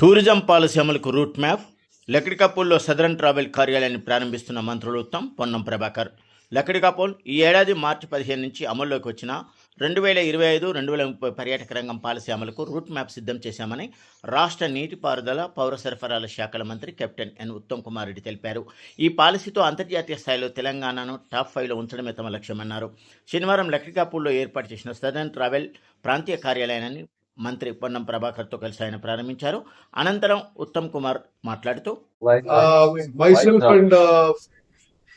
Tourism policy అమలుకు route map లక్కడికాపూల్లో Southern Travel కార్యాలయాన్ని ప్రారంభిస్తున్న మంత్రులు ఉత్తమ్ పొన్నం ప్రభాకర్. లక్డికాపూల్ ఈ ఏడాది మార్చి పదిహేను నుంచి అమల్లోకి వచ్చిన రెండు వేల ఇరవై ఐదు రెండు వేల ముప్పై పర్యాటక రంగం పాలసీ అమలుకు రూట్ మ్యాప్ సిద్ధం చేశామని రాష్ట్ర నీటిపారుదల పౌర సరఫరాల శాఖల మంత్రి కెప్టెన్ ఎన్ ఉత్తమ్ కుమార్ రెడ్డి తెలిపారు. ఈ పాలసీతో అంతర్జాతీయ స్థాయిలో తెలంగాణను టాప్ ఫైవ్లో ఉంచడమే తమ లక్ష్యమన్నారు. శనివారం లక్కడికాపూల్లో ఏర్పాటు చేసిన సదరన్ ట్రావెల్ ప్రాంతీయ కార్యాలయాన్ని మంత్రి పొన్నం ప్రభాకర్తో కలిసి ఆయన ప్రారంభించారు. అనంతరం ఉత్తమ్ కుమార్ మాట్లాడుతూ Uh,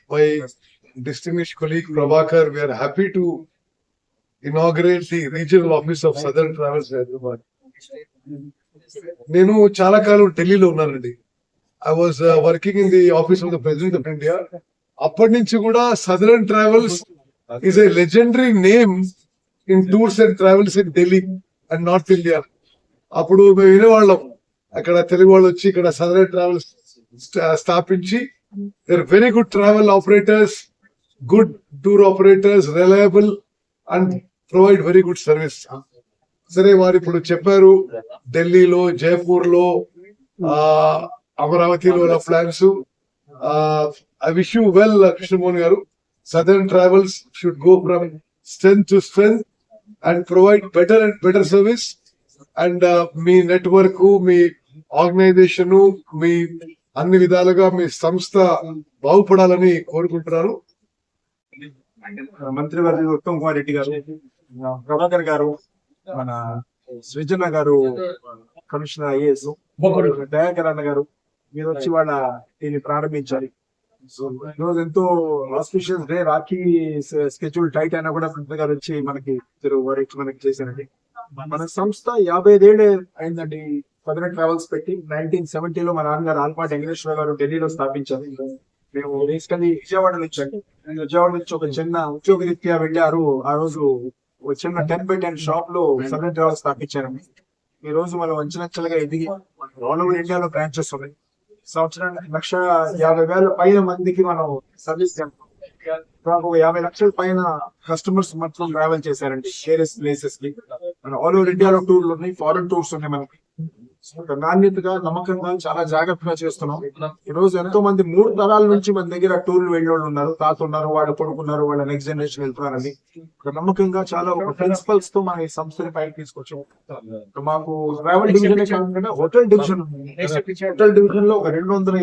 uh, distinguished colleague Prabhakar, we are happy to inaugurate the regional office of Southern Travels Hyderabad. నేను చాలా కాలం ఢిల్లీలో ఉన్నానండి. I was working in the office of the president of India అప్పటి నుంచి కూడా Southern Travels is a legendary name in tours and travels in Delhi and North India అప్పుడు మేము వినేవాళ్ళం. అక్కడ తెలుగు వాళ్ళు వచ్చి ఇక్కడ సదరన్ ట్రావెల్స్ స్థాపించి they're very good travel operators good tour operators reliable and provide very good service సరే వారు ఇప్పుడు చెప్పారు ఢిల్లీలో జైపూర్లో అమరావతిలో plans I wish you well Krishnamohan గారు. Southern Travels should go from strength to strength and provide better and better service and me network మీ organisation మీ అన్ని విధాలుగా మీ సంస్థ బాగుపడాలని కోరుకుంటున్నాను. మంత్రివర్యులు ఉత్తమ్ కుమార్ రెడ్డి గారు ప్రభాకర్ గారు మన సృజన గారు కమిషనర్ ఐఏఎస్ దయాకర్ అన్న గారు మీరు వచ్చి వాళ్ళ దీన్ని ప్రారంభించారు సో ఈ రోజు ఎంతో auspicious day. Rakhi schedule tight అయినా కూడా మంత్రి గారు వచ్చి మనకి ఇద్దరు వారికి మనకి చేశారండి. మన సంస్థ యాభై ఐదేళ్ళు అయిందండి. పదిహేను ట్రావెల్స్ పెట్టి నైన్టీన్ సెవెంటీలో మా నాన్నగారు ఆల్పాటి వెంకటేశ్వర గారు ఢిల్లీలో స్థాపించారు. మేము బేసికలీ విజయవాడ నుంచి అండి. విజయవాడ నుంచి ఒక చిన్న ఉద్యోగ రీత్యా వెళ్ళారు. ఆ రోజు ఒక చిన్న టెన్ బై టెన్ షాప్లో సెవెన్ ట్రావెల్స్ స్థాపించారండి. ఈ రోజు మనం అంచెలంచెలుగా ఎదిగి ఆల్ ఓవర్ ఇండియాలో బ్రాంచెస్ ఉన్నాయి. సంవత్సరానికి లక్ష యాభై వేల పైన మందికి మనం సర్వీస్ చేస్తాం. ఒక యాభై లక్షల పైన కస్టమర్స్ మొత్తం ట్రావెల్ చేశారండి. షేరెస్ ప్లేసెస్కి. మన ఆల్ ఓవర్ ఇండియాలో టూర్లు ఉన్నాయి ఫారెన్ టూర్స్ ఉన్నాయి మనకి. నాణ్యతగా నమ్మకంగా చాలా జాగ్రత్తగా చేస్తున్నాం. ఈ రోజు ఎంతో మంది మూడు తరాల నుంచి మన దగ్గర టూర్లు వెళ్ళే వాళ్ళు ఉన్నారు తాత ఉన్నారు వాళ్ళు పడుకున్నారు వాళ్ళ నెక్స్ట్ జనరేషన్ వెళ్తున్నారని. నమ్మకంగా చాలా ఒక ప్రిన్సిపల్స్తో మన ఈ సంస్థని పైకి తీసుకొచ్చాం. మాకు ట్రావెల్ డివిజన్ కాకుండా హోటల్ డివిజన్ హోటల్ డివిజన్లో ఒక రెండు వందల